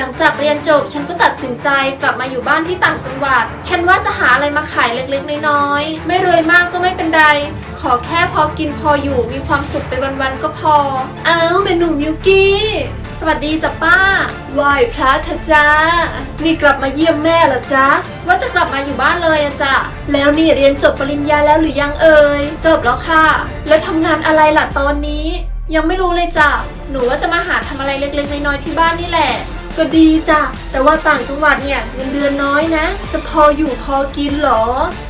หลังจากเรียนจบฉันก็ตัดสินใจกลับมาอยู่บ้านที่ต่างจังหวัด ฉันว่าจะหาอะไรมาขายเล็กๆ น้อยๆ ไม่รวยมากก็ไม่เป็นไร ขอแค่พอกินพออยู่มีความสุขไปวันๆก็พอ อ้าวเมนูมิวกี้สวัสดีจ้ะป้าไหว้พระเถอะจ้า นี่กลับมาเยี่ยมแม่เหรอจ๊ะ ว่าจะกลับมาอยู่บ้านเลยอะจ้ะ แล้วนี่เรียนจบปริญญาแล้วหรือยังเอ่ย จบแล้วค่ะ แล้วทำงานอะไรล่ะตอนนี้ ยังไม่รู้เลยจ้ะ หนูว่าจะมาหาทำอะไรเล็กๆน้อยๆที่บ้านนี่แหละ ก็ดีจ้ะ แต่ว่าต่างจังหวัดเนี่ยเงินเดือนน้อยนะ จะพออยู่พอกินเหรอ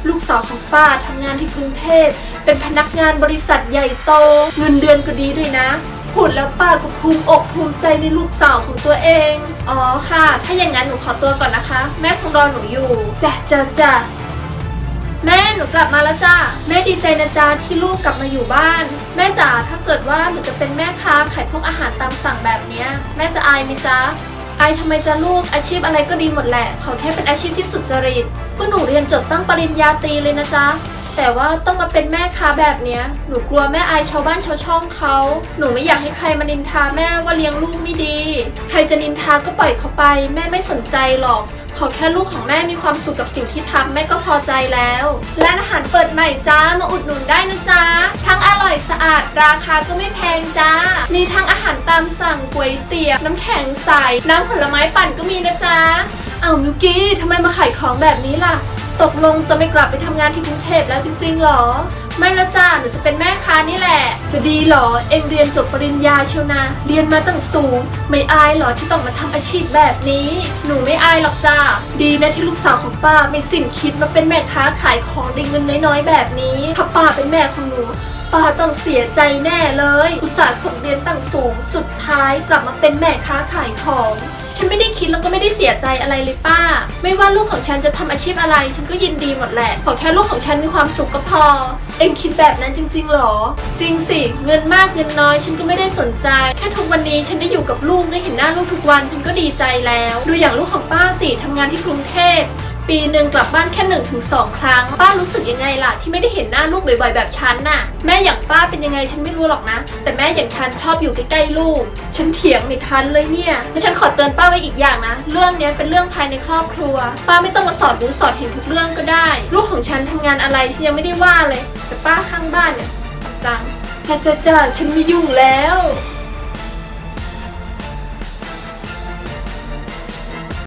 ลูกสาวของป้าทำงานที่กรุงเทพ เป็นพนักงานบริษัทใหญ่โต เงินเดือนก็ดีด้วยนะพูดแล้วป้าก็ภูมิอกภูมิใจในลูกสาวของตัวเอง อ๋อค่ะ ถ้าอย่างนั้นหนูขอตัวก่อนนะคะ แม่คงรอหนูอยู่จ้ะจ้ะจ้ะแม่หนูกลับมาแล้วจ้าแม่ดีใจนะจ๊ะที่ลูกกลับมาอยู่บ้าน แม่จ๋าถ้าเกิดว่าหนูจะเป็นแม่ค้าขายพวกอาหารตามสั่งแบบเนี้ย แม่จะอายไหมจ๊ะอทำไมจะลูกอาชีพอะไรก็ดีหมดแหละ ขอแค่เป็นอาชีพที่สุจริตก็หนูเรียนจบตั้งปริญญาตรีเลยนะจ๊ะ แต่ว่าต้องมาเป็นแม่ค้าแบบเนี้ย หนูกลัวแม่อายชาวบ้านชาวช่องเขา หนูไม่อยากให้ใครมานินทาแม่ว่าเลี้ยงลูกไม่ดี ใครจะนินทาก็ปล่อยเขาไป แม่ไม่สนใจหรอก ขอแค่ลูกของแม่มีความสุขกับสิ่งที่ทำแม่ก็พอใจแล้วร้านอาหารเปิดใหม่จ้ามาอุดหนุนได้นะจ๊ะ ดราคาก็ไม่แพงจ้า มีทั้งอาหารตามสั่งก๋วยเตี๋ยวน้ำแข็งใส น้ำผลไม้ปั่นก็มีนะจ๊ะเอามิวกี้ทำไมมาขายของแบบนี้ล่ะ ตกลงจะไม่กลับไปทำงานที่กรุงเทพแล้วจริงๆหรอ ไม่ละจ้าหนูจะเป็นแม่ค้านี่แหละ จะดีเหรอ เอ็งเรียนจบปริญญาเชียวนะเรียนมาตั้งสูง ไม่อายเหรอที่ต้องมาทำอาชีพแบบนี้ หนูไม่อายหรอกจ้าดีนะที่ลูกสาวของป้าไม่สิ้นคิดมาเป็นแม่ค้าขายของได้เงินน้อยๆแบบนี้ถ้าป้าเป็นแม่ของหนู ป้าต้องเสียใจแน่เลย อุตส่าห์ส่งเรียนตั้งสูง สุดท้ายกลับมาเป็นแม่ค้าขายของ ฉันไม่ได้คิดแล้วก็ไม่ได้เสียใจอะไรเลยป้า ไม่ว่าลูกของฉันจะทำอาชีพอะไร ฉันก็ยินดีหมดแหละ ขอแค่ลูกของฉันมีความสุขก็พอ เอ็งคิดแบบนั้นจริงๆหรอ จริงสิ เงินมากเงินน้อย ฉันก็ไม่ได้สนใจ แค่ทุกวันนี้ฉันได้อยู่กับลูกได้เห็นหน้าลูกทุกวัน ฉันก็ดีใจแล้ว ดูอย่างลูกของป้าสิทำงานที่กรุงเทพปีหนึ่งกลับบ้านแค่หนึ่งถึงสองครั้ง ป้ารู้สึก ล่ะที่ไม่ได้เห็นหน้าลูกบ่อยๆ แบบฉันน่ะ แม่อย่างป้าเป็นยังไงฉันไม่รู้หรอกนะ แต่แม่อย่างฉันชอบอยู่ใกล้ๆลูก ฉันเถียงไม่ทันเลยเนี่ยและฉันขอเตือนป้าไว้อีกอย่างนะ เรื่องนี้เป็นเรื่องภายในครอบครัว ป้าไม่ต้องมาสอดรู้สอดเห็นทุกเรื่องก็ได้ ลูกของฉันทำงานอะไรฉันยังไม่ได้ว่าเลย แต่ป้าข้างบ้านเนี่ยจังจ้าจ้าจ้าฉันไม่ยุ่งแล้ว